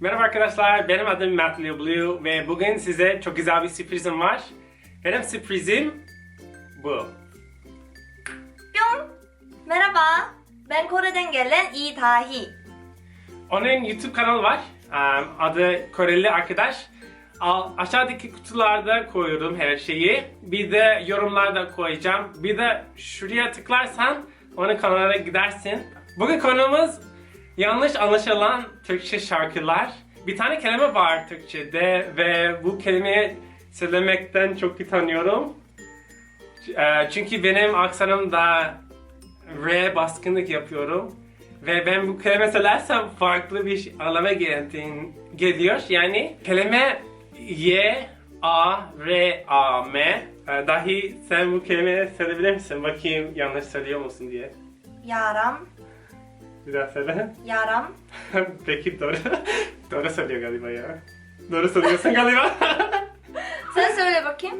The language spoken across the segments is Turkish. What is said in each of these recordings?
Merhaba arkadaşlar, benim adım Matt Blue ve bugün size çok güzel bir sürprizim var. Benim sürprizim bu. 뿅! Merhaba. Ben Kore'den gelen Lee Dahi. Onun YouTube kanalı var. Adı Koreli Arkadaş. Aşağıdaki kutularda koyuyorum her şeyi. Bir de yorumlarda koyacağım. Bir de şuraya tıklarsan onun kanalına gidersin. Bugün konumuz yanlış anlaşılan Türkçe şarkılar. Bir tane kelime var Türkçe'de ve bu kelimeyi söylemekten çok utanıyorum. Ee, Çünkü benim aksanım da R baskınlık yapıyorum. Ve ben bu kelime söylersem farklı bir anlama geliyor. Yani kelime Y, A, R, A, M. Ee, Dahi sen bu kelimeyi söyleyebilir misin? Bakayım yanlış söylüyor musun diye. Yaram. Bir daha söyle. Yaram. Peki doğru. doğru söylüyor galiba ya. Doğru söylüyorsun galiba. Sen söyle bakayım.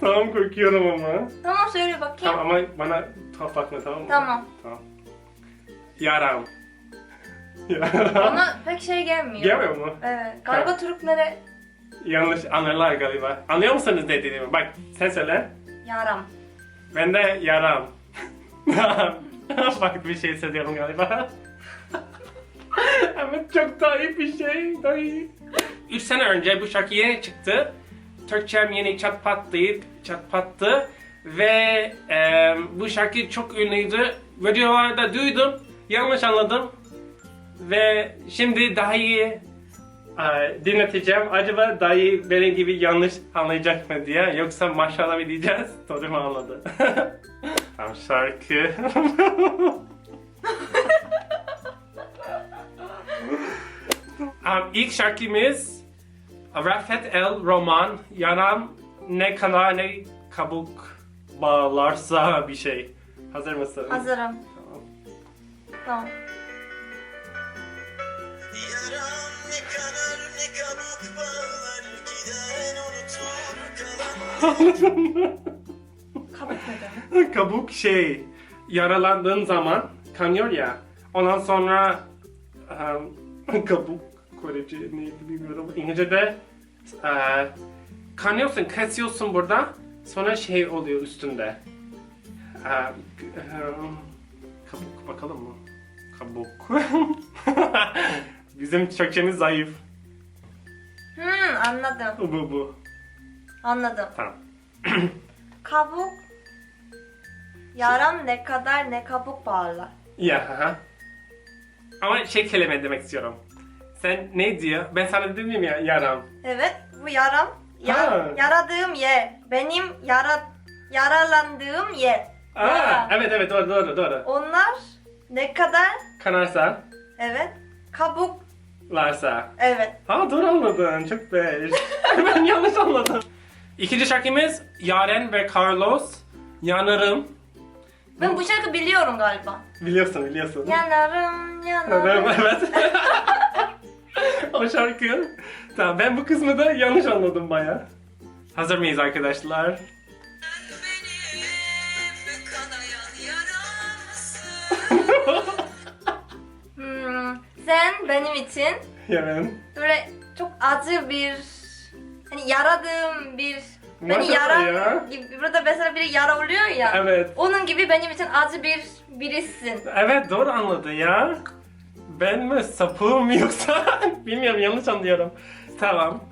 tamam korkuyorum ama. Tamam söyle bakayım. Tamam ama bana tuhaf bakma tamam mı? Tamam. Tamam. Yaram. Ona pek şey gelmiyor. Gelmiyor mu? Evet. Galiba Türklere Yanlış anlarlar galiba. Anlıyor musunuz ne dediğimi? Bak sen söyle. yaram. Ben de yaram. Farklı bir şey söylüyorum galiba. Ama çok daha iyi bir şey. Daha iyi. 3 sene önce bu şarkı yeni çıktı. Türkçem yeni çat pattı, çat pattı. Ve e, bu şarkı çok ünlüydü. Videolarda duydum, yanlış anladım. Ve şimdi daha iyi e, dinleteceğim. Acaba daha iyi benim gibi yanlış anlayacak mı diye. Yoksa maşallah mı diyeceğiz? Doğru mu anladı? Tam şarkı. um, ilk şarkımız Rafet El Roman. Yanam ne kadar ne kabuk bağlarsa bir şey. Hazır mısın? Hazırım. Tamam. Tamam. Yaram ne kanar ne kabuk bağlar Giden unutur kalan? kabuk şey yaralandığın zaman kanıyor ya. Ondan sonra um, kabuk Korece neydi bilmiyorum. İngilizce'de uh, kanıyorsun, kesiyorsun burada. Sonra şey oluyor üstünde. Uh, um, kabuk bakalım mı? Kabuk. Bizim Türkçemiz zayıf. Hmm anladım. Bu bu. Anladım. Tamam. Kabuk. Yaram ne kadar ne kabuk bağlar. Ya. Ama şey kelime demek istiyorum. Sen ne diyor? Ben sana dedim ya yaram. Evet bu yaram. Ya, Ha. yaradığım yer. Benim yara, yaralandığım yer. Aa, Yara. evet evet doğru doğru doğru. Onlar ne kadar? Kanarsa, Evet. Kabuk. larsa. Evet. Ha doğru anladın. Çok beş. ben yanlış anladım. İkinci şarkımız Yaren ve Carlos. Yanarım. Ben bu şarkı biliyorum galiba. Biliyorsun biliyorsun. Yanarım, yanarım. evet. o şarkı. Tamam ben bu kısmı da yanlış anladım baya. Hazır mıyız arkadaşlar? Hmm, sen benim için Yaren. böyle çok acı bir hani yaradığım bir beni Nasıl yara ya? gibi burada mesela bir yara oluyor ya. Evet. Onun gibi benim için acı bir birisin. Evet doğru anladı ya. Ben mi sapığım yoksa bilmiyorum yanlış anlıyorum. Tamam.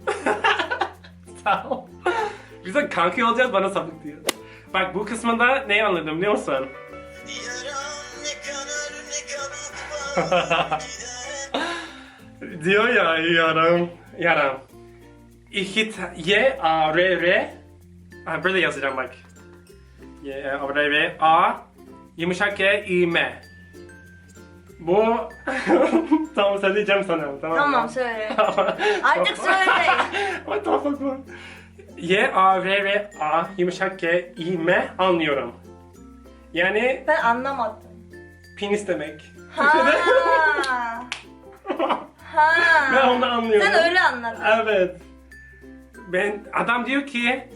tamam. Güzel kanki olacağız bana sapık diyor. Bak bu kısmında ne anladım biliyor musun? Diyor ya yaram. Yaram. İki Y A R R. Ha, burada yazacağım bak. Y A R R A. Yumuşak G I M. Bu tamam söyleyeceğim sana tamam? Tamam söyle. Artık söyle. What the fuck man? Y, A, R, R, A, yumuşak G, I, M anlıyorum. Yani Ben anlamadım. penis demek. Ha. ha. ben onu anlıyorum. Sen öyle anladın. Evet. Ben adam diyor ki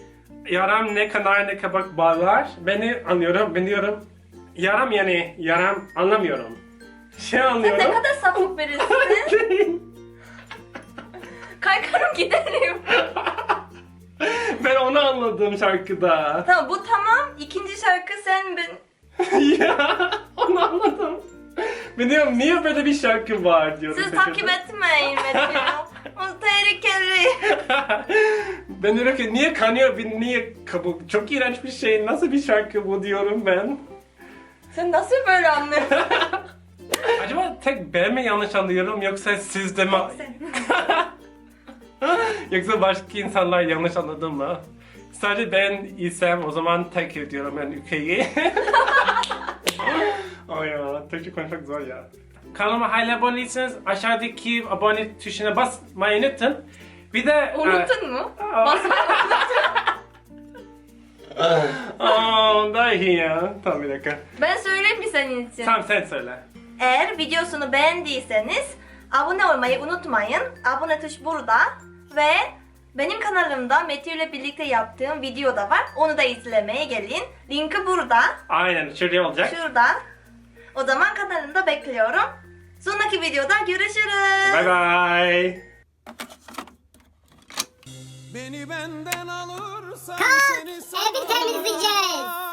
yaram ne kadar ne kabak bağlar. Beni anlıyorum. Ben diyorum yaram yani yaram anlamıyorum. Şey Sen anlıyorum. ne kadar sapık birisin. Kalkarım giderim. ben onu anladım şarkıda. tamam bu tamam. İkinci şarkı sen ben. ya onu anladım. Ben diyorum niye böyle bir şarkı var diyorum. Siz takip etmeyin. O tehlikeli. ben diyorum ki niye kanıyor, niye kabul? Çok iğrenç bir şey. Nasıl bir şarkı bu diyorum ben. Sen nasıl böyle anlıyorsun? Acaba tek ben mi yanlış anlıyorum yoksa siz de mi? Yoksa başka insanlar yanlış anladı mı? Sadece ben isem o zaman tek ediyorum ben ülkeyi. Ay ya, Türkçe konuşmak zor ya. Kanalıma hala abone değilseniz aşağıdaki abone tuşuna basmayı unutun. Bir de... Unuttun mu? Basmayı Aa, daha iyi ya. Tamam bir dakika. Ben söyleyeyim mi senin için? Tamam sen söyle. Eğer videosunu beğendiyseniz abone olmayı unutmayın. Abone tuş burada ve benim kanalımda Meteor ile birlikte yaptığım video da var. Onu da izlemeye gelin. Linki burada. Aynen şuraya olacak. Şurada. O zaman kanalımda bekliyorum. Sonraki videoda görüşürüz. Bye bye. Beni benden alırsan Kalk, seni evi temizleyeceğiz.